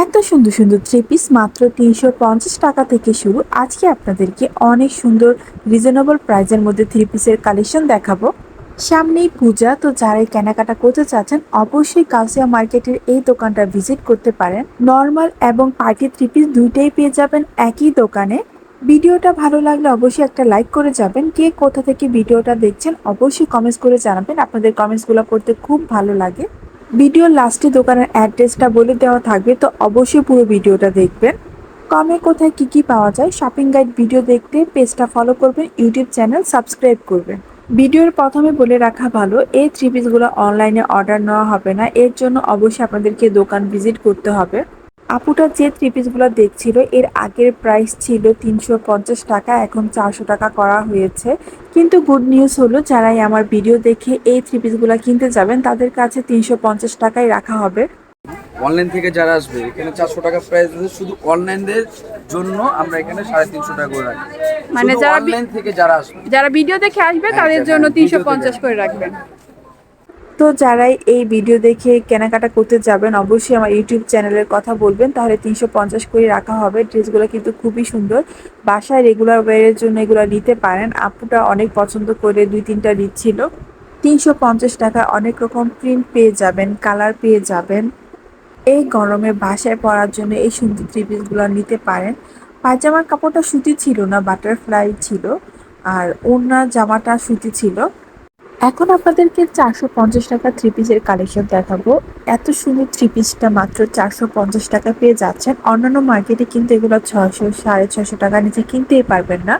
এত সুন্দর সুন্দর থ্রি পিস মাত্র তিনশো পঞ্চাশ টাকা থেকে শুরু। আজকে আপনাদেরকে অনেক সুন্দর রিজনেবল প্রাইজের মধ্যে থ্রি পিসের কালেকশন দেখাবো। সামনেই পূজা, তো যারাই কেনাকাটা করতে চাচ্ছেন, অবশ্যই কালসিয়া মার্কেটের এই দোকানটা ভিজিট করতে পারেন। নর্মাল এবং পার্টি থ্রি পিস দুইটাই পেয়ে যাবেন একই দোকানে। ভিডিওটা ভালো লাগলে অবশ্যই একটা লাইক করে যাবেন। কে কোথা থেকে ভিডিওটা দেখছেন, অবশ্যই কমেন্টস করে জানাবেন। আপনাদের কমেন্টসগুলো পড়তে খুব ভালো লাগে। ভিডিওর লাস্টে দোকানের অ্যাড্রেসটা বলে দেওয়া থাকবে, তো অবশ্যই পুরো ভিডিওটা দেখবেন। কমে কোথায় কি কি পাওয়া যায় শপিং গাইড ভিডিও দেখতে পেজটা ফলো করবেন ইউটিউব চ্যানেল সাবস্ক্রাইব করবেন। ভিডিওর প্রথমে বলে রাখা ভালো, এই থ্রি পিসগুলো অনলাইনে অর্ডার নেওয়া হবে না, এর জন্য অবশ্যই আপনাদেরকে দোকান ভিজিট করতে হবে। আপুটা যে থ্রি পিসগুলো দেখছিল এর আগের প্রাইস ছিল তিনশো পঞ্চাশ টাকা এখন চারশো টাকা করা হয়েছে। কিন্তু গুড নিউজ হলো যারাই আমার ভিডিও দেখে এই থ্রি পিসগুলো কিনতে যাবেন তাদের কাছে তিনশো পঞ্চাশ টাকাই রাখা হবে। অনলাইন থেকে যারা আসবে এখানে চারশো টাকা প্রাইস আছে শুধু অনলাইনদের জন্য আমরা এখানে সাড়ে তিনশো টাকা করে রাখি। মানে যারা অনলাইন থেকে যারা আসবে। যারা ভিডিও দেখে আসবে হ্যাঁ, তাদের হ্যাঁ, জন্য তিনশো পঞ্চাশ করে রাখবেন। তো যারাই এই ভিডিও দেখে কেনাকাটা করতে যাবেন, অবশ্যই আমার ইউটিউব চ্যানেলের কথা বলবেন। তাহলে তিনশো পঞ্চাশ করে রাখা হবে। ড্রেসগুলো কিন্তু খুবই সুন্দর। বাসায় রেগুলার ওয়ারের জন্য এগুলো নিতে পারেন। আপুটা অনেক পছন্দ করে দুই, তিনটা নিচ্ছিল। তিনশো পঞ্চাশ টাকা অনেক রকম প্রিন্ট পেয়ে যাবেন কালার পেয়ে যাবেন। এই গরমে বাসায় পরার জন্য এই সুন্দর থ্রি পিসগুলো নিতে পারেন। পায়জামার কাপড়টা সুতি ছিল না বাটারফ্লাই ছিল। আর ওড়নার জামাটা সুতি ছিল। এখন আপনাদেরকে চারশো পঞ্চাশ টাকা থ্রি পিসের কালেকশন দেখাবো। এত সুন্দর থ্রি পিসটা মাত্র চারশো পঞ্চাশ টাকা পেয়ে যাচ্ছেন। অন্যান্য মার্কেটে কিন্তু এগুলো ছশো সাড়ে ছশো টাকা নিচে কিনতেই পারবেন না।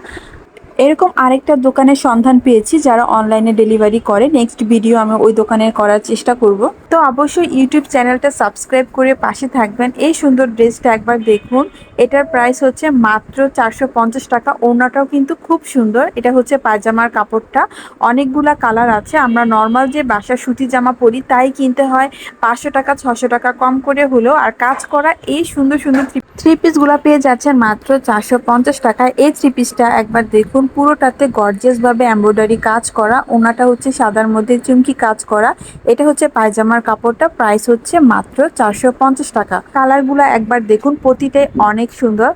এরকম আরেকটা দোকানের সন্ধান পেয়েছি, যারা অনলাইনে ডেলিভারি করে। নেক্সট ভিডিও আমি ওই দোকানের করার চেষ্টা করব। তো অবশ্যই ইউটিউব চ্যানেলটা সাবস্ক্রাইব করে পাশে থাকবেন। এই সুন্দর ড্রেসটা একবার দেখুন। এটার প্রাইস হচ্ছে মাত্র চারশো পঞ্চাশ টাকা। ওড়নাটাও কিন্তু খুব সুন্দর। এটা হচ্ছে পায়জামার কাপড়টা। অনেকগুলা কালার আছে। আমরা নর্মাল যে বাসার সুতি জামা পরি, তাই কিনতে হয়। পাঁচশো টাকা, ছশো টাকা কম করে হলেও। আর কাজ করা এই সুন্দর সুন্দর থ্রি পিসগুলো পেয়ে যাচ্ছেন মাত্র চারশো পঞ্চাশ টাকায় এই থ্রি পিসটা একবার দেখুন। পুরোটাতে গর্জিয়াস ভাবে এমব্রয়ডারি কাজ করা। ওনাটা হচ্ছে সাদার মধ্যে চুমকি কাজ করা। এটা হচ্ছে পায়জামার কাপড়টা প্রাইস হচ্ছে মাত্র চারশো পঞ্চাশ টাকা। কালারগুলো একবার দেখুন, প্রতিটাই অনেক সুন্দর।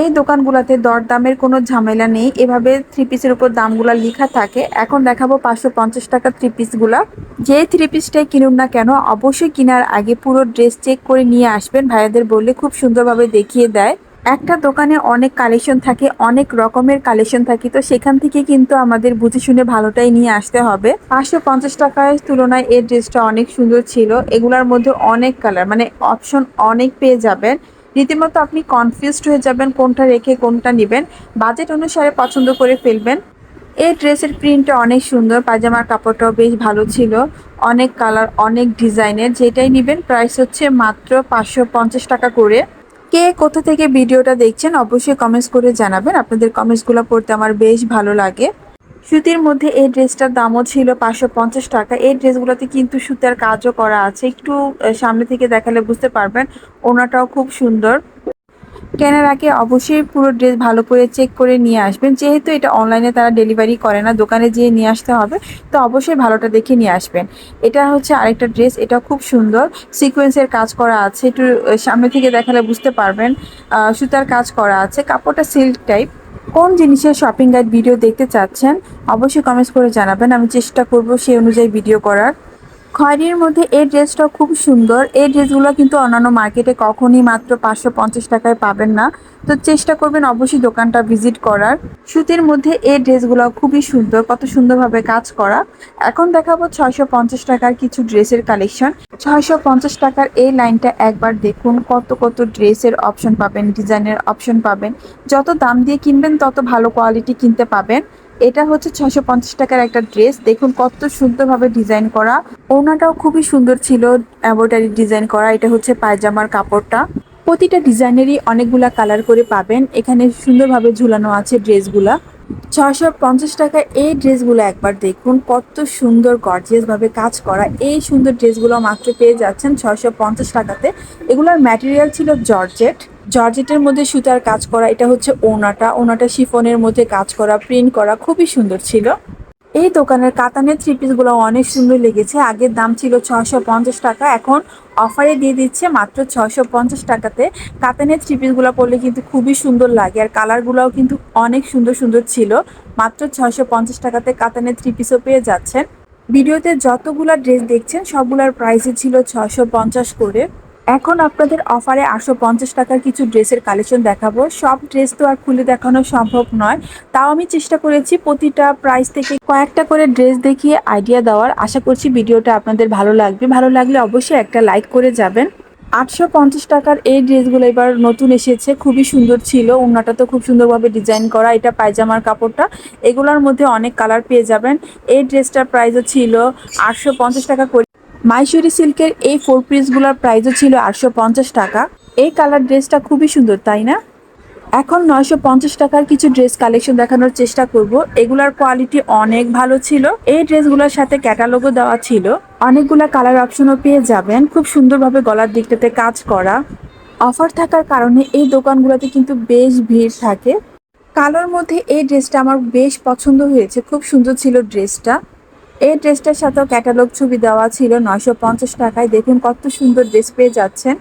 এই দোকানগুলোতে দরদামের কোনো ঝামেলা নেই। এভাবে থ্রি পিসের উপর দামগুলো লেখা থাকে। এখন দেখাবো পাঁচশো পঞ্চাশ টাকা থ্রি পিসগুলা যে থ্রি পিসটাই কিনুন না কেন, অবশ্যই কেনার আগে পুরো ড্রেস চেক করে নিয়ে আসবেন। ভাইয়াদের বললে খুব সুন্দরভাবে দেখিয়ে দেয়। একটা দোকানে অনেক কালেকশন থাকে, অনেক রকমের কালেকশন থাকে, তো সেখান থেকে কিন্তু আমাদের বুঝে শুনে ভালোটাই নিয়ে আসতে হবে। পাঁচশো পঞ্চাশ টাকার তুলনায় এই ড্রেসটা অনেক সুন্দর ছিল। এগুলার মধ্যে অনেক কালার মানে অপশন অনেক পেয়ে যাবেন। রীতিমতো আপনি কনফিউজড হয়ে যাবেন কোনটা রেখে কোনটা নেবেন। বাজেট অনুসারে পছন্দ করে ফেলবেন। এই ড্রেসের প্রিন্টটা অনেক সুন্দর, পায়জামার কাপড়টাও বেশ ভালো ছিল। অনেক কালার অনেক ডিজাইনের যেটাই নেবেন প্রাইস হচ্ছে মাত্র পাঁচশো পঞ্চাশ টাকা করে। কে কোথা থেকে ভিডিওটা দেখছেন, অবশ্যই কমেন্টস করে জানাবেন। আপনাদের কমেন্টসগুলো পড়তে আমার বেশ ভালো লাগে। সুতির মধ্যে এই ড্রেসটার দামও ছিল পাঁচশো পঞ্চাশ টাকা। এই ড্রেসগুলোতে কিন্তু সুতার কাজও করা আছে। একটু সামনে থেকে দেখালে বুঝতে পারবেন, ওনাটাও খুব সুন্দর। কেনার আগে অবশ্যই পুরো ড্রেস ভালো করে চেক করে নিয়ে আসবেন। যেহেতু এটা অনলাইনে তারা ডেলিভারি করে না, দোকানে যেয়ে নিয়ে আসতে হবে, তো অবশ্যই ভালোটা দেখে নিয়ে আসবেন। এটা হচ্ছে আরেকটা ড্রেস, এটা খুব সুন্দর। সিকোয়েন্সের কাজ করা আছে, একটু সামনে থেকে দেখালে বুঝতে পারবেন। সুতার কাজ করা আছে, কাপড়টা সিল্ক টাইপ কোন জিনিসের শপিং গাইড ভিডিও দেখতে চাচ্ছেন, অবশ্যই কমেন্টস করে জানাবেন। আমি চেষ্টা করব সেই অনুযায়ী ভিডিও করার। খয়েরির মধ্যে এই ড্রেসটাও খুব সুন্দর। এই ড্রেসগুলো কিন্তু অন্যান্য মার্কেটে কখনই মাত্র পাঁচশো পঞ্চাশ টাকায় পাবেন না। তো চেষ্টা করবেন অবশ্যই দোকানটা ভিজিট করার। সুতির মধ্যে এই ড্রেসগুলো খুবই সুন্দর, কত সুন্দরভাবে কাজ করা। এখন দেখাবো ছয়শো পঞ্চাশ টাকার কিছু ড্রেসের কালেকশন। ছয়শো পঞ্চাশ টাকার এই লাইনটা একবার দেখুন, কত কত ড্রেসের অপশন পাবেন, ডিজাইনের অপশন পাবেন। যত দাম দিয়ে কিনবেন, তত ভালো কোয়ালিটি কিনতে পাবেন। এটা হচ্ছে ছশো পঞ্চাশ টাকার একটা ড্রেস। দেখুন কত সুন্দরভাবে ডিজাইন করা। ওনাটাও খুবই সুন্দর ছিল এম্ব্রয়ডারি ডিজাইন করা। এটা হচ্ছে পায়জামার কাপড়টা। প্রতিটা ডিজাইনেরই অনেকগুলা কালার করে পাবেন। এখানে সুন্দরভাবে ঝুলানো আছে ড্রেসগুলা। ছশো পঞ্চাশ টাকার এই ড্রেসগুলো একবার দেখুন। কত সুন্দর গর্জিয়াস ভাবে কাজ করা। এই সুন্দর ড্রেসগুলো মাত্র পেয়ে যাচ্ছেন ছশো পঞ্চাশ টাকাতে। এগুলোর ম্যাটেরিয়াল ছিল জর্জেট। জর্জেটের মধ্যে সুতার কাজ করা, এটা হচ্ছে ওনাটা। ওনাটা শিফনের মধ্যে কাজ করা প্রিন্ট করা খুবই সুন্দর ছিল। এই দোকানের কাতানের থ্রি পিসগুলো অনেক সুন্দর লেগেছে। আগের দাম ছিল ছশো পঞ্চাশ টাকা, এখন অফারে দিয়ে দিচ্ছে মাত্র ছশো পঞ্চাশ টাকাতে। কাতানের থ্রি পিসগুলো পরলে কিন্তু খুবই সুন্দর লাগে, আর কালারগুলোও কিন্তু অনেক সুন্দর সুন্দর ছিল। মাত্র ছশো পঞ্চাশ টাকাতে কাতানের থ্রি পিসও পেয়ে যাচ্ছেন। ভিডিওতে যতগুলা ড্রেস দেখছেন, সবগুলার প্রাইসই ছিল ছশো পঞ্চাশ করে। এখন আপনাদের অফারে আটশো পঞ্চাশ টাকার কিছু ড্রেসের কালেকশন দেখাবো। সব ড্রেস তো আর খুলে দেখানো সম্ভব নয়। তাও আমি চেষ্টা করেছি প্রতিটা প্রাইস থেকে কয়েকটা করে ড্রেস দেখিয়ে আইডিয়া দেওয়ার। আশা করছি ভিডিওটা আপনাদের ভালো লাগবে। ভালো লাগলে অবশ্যই একটা লাইক করে যাবেন। আটশো পঞ্চাশ টাকার এই ড্রেসগুলো এবার নতুন এসেছে। খুবই সুন্দর ছিল। ওনাটা তো খুব সুন্দরভাবে ডিজাইন করা। এটা পায়জামার কাপড়টা। এগুলোর মধ্যে অনেক কালার পেয়ে যাবেন। এই ড্রেসটার প্রাইসও ছিল আটশো পঞ্চাশ টাকা করে মাইসুরি সিল্কের এই ফোর পিসগুলোর প্রাইসও ছিল আটশো পঞ্চাশ টাকা। এই কালার ড্রেসটা খুবই সুন্দর, তাই না? এখন নয়শো পঞ্চাশ টাকার কিছু ড্রেস কালেকশন দেখানোর চেষ্টা করব। এগুলার কোয়ালিটি অনেক ভালো ছিল। এই ড্রেসগুলোর সাথে ক্যাটালগও দেওয়া ছিল। অনেকগুলা কালার অপশনও পেয়ে যাবেন। খুব সুন্দরভাবে গলার দিকটাতে কাজ করা। অফার থাকার কারণে এই দোকানগুলোতে কিন্তু বেশ ভিড় থাকে। কালোর মধ্যে এই ড্রেসটা আমার বেশ পছন্দ হয়েছে। খুব সুন্দর ছিল ড্রেসটা এই ড্রেসটার সাথেও ক্যাটালগ ছবি দেওয়া ছিল, নয়শো পঞ্চাশ টাকায়। দেখুন কত সুন্দর ড্রেস পেয়ে যাচ্ছেন।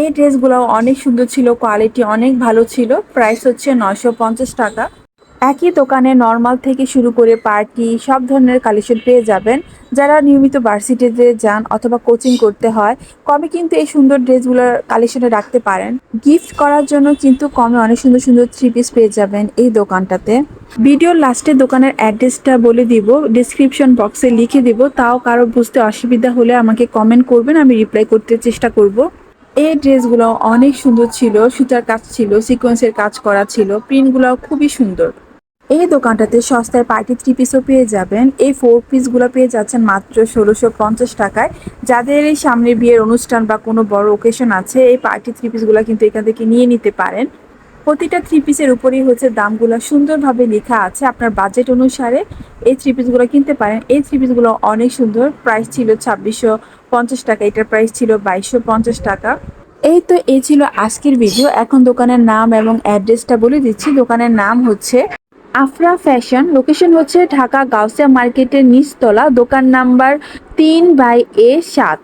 এই ড্রেসগুলো অনেক সুন্দর ছিল, কোয়ালিটি অনেক ভালো ছিল। প্রাইস হচ্ছে নয়শো পঞ্চাশ টাকা। একই দোকানে নর্মাল থেকে শুরু করে পার্টি সব ধরনের কালেকশন পেয়ে যাবেন। যারা নিয়মিত ভার্সিটিতে যান অথবা কোচিং করতে হয়, কমে কিন্তু এই সুন্দর ড্রেসগুলোর কালেকশনে রাখতে পারেন। গিফট করার জন্য কিন্তু কমে অনেক সুন্দর সুন্দর থ্রি পিস পেয়ে যাবেন এই দোকানটাতে। ভিডিওর লাস্টে দোকানের অ্যাড্রেসটা বলে দিব ডিসক্রিপশন বক্সে লিখে দিব, তাও কারও বুঝতে অসুবিধা হলে আমাকে কমেন্ট করবেন, আমি রিপ্লাই করতে চেষ্টা করব। এই ড্রেসগুলো অনেক সুন্দর ছিল, সুতার কাজ ছিল সিকোয়েন্সের কাজ করা ছিল প্রিন্টগুলো খুবই সুন্দর। এই দোকানটাতে সস্তায় পার্টি থ্রি পিসও পেয়ে যাবেন। এই ফোর পিসগুলো পেয়ে যাচ্ছেন মাত্র ষোলোশো পঞ্চাশ টাকায়। যাদের এই সামনে বিয়ের অনুষ্ঠান বা কোনো বড় ওকেশন আছে, এই পার্টি থ্রি পিসগুলো কিন্তু এখান থেকে নিয়ে নিতে পারেন। প্রতিটা থ্রি পিসের উপরেই হচ্ছে দামগুলো সুন্দরভাবে লেখা আছে আপনার বাজেট অনুসারে। এই থ্রি পিসগুলো কিনতে পারেন। এই থ্রি পিসগুলো অনেক সুন্দর। প্রাইস ছিল ছাব্বিশশো পঞ্চাশ টাকা, এটার প্রাইস ছিল বাইশশো পঞ্চাশ টাকা। এই তো, এই ছিল আজকের ভিডিও এখন দোকানের নাম এবং অ্যাড্রেসটা বলে দিচ্ছি। দোকানের নাম হচ্ছে আফরা ফ্যাশন। লোকেশন হচ্ছে ঢাকা গাউসিয়া মার্কেটের নিচতলা, দোকান নাম্বার তিন বাই এ সাত।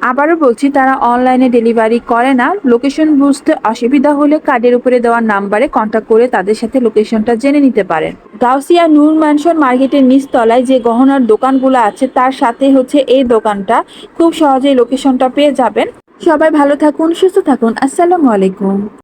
আবারও বলছি, তারা অনলাইনে ডেলিভারি করে না। লোকেশন বুঝতে অসুবিধা হলে কার্ডের উপরে দেওয়ার নাম্বারে কন্ট্যাক্ট করে তাদের সাথে লোকেশনটা জেনে নিতে পারেন। গাউসিয়া নূর ম্যানশন মার্কেটের নিচতলায় যে গহনার দোকানগুলো আছে, তার সাথে হচ্ছে এই দোকানটা। খুব সহজেই লোকেশনটা পেয়ে যাবেন। সবাই ভালো থাকুন, সুস্থ থাকুন। আসসালামু আলাইকুম।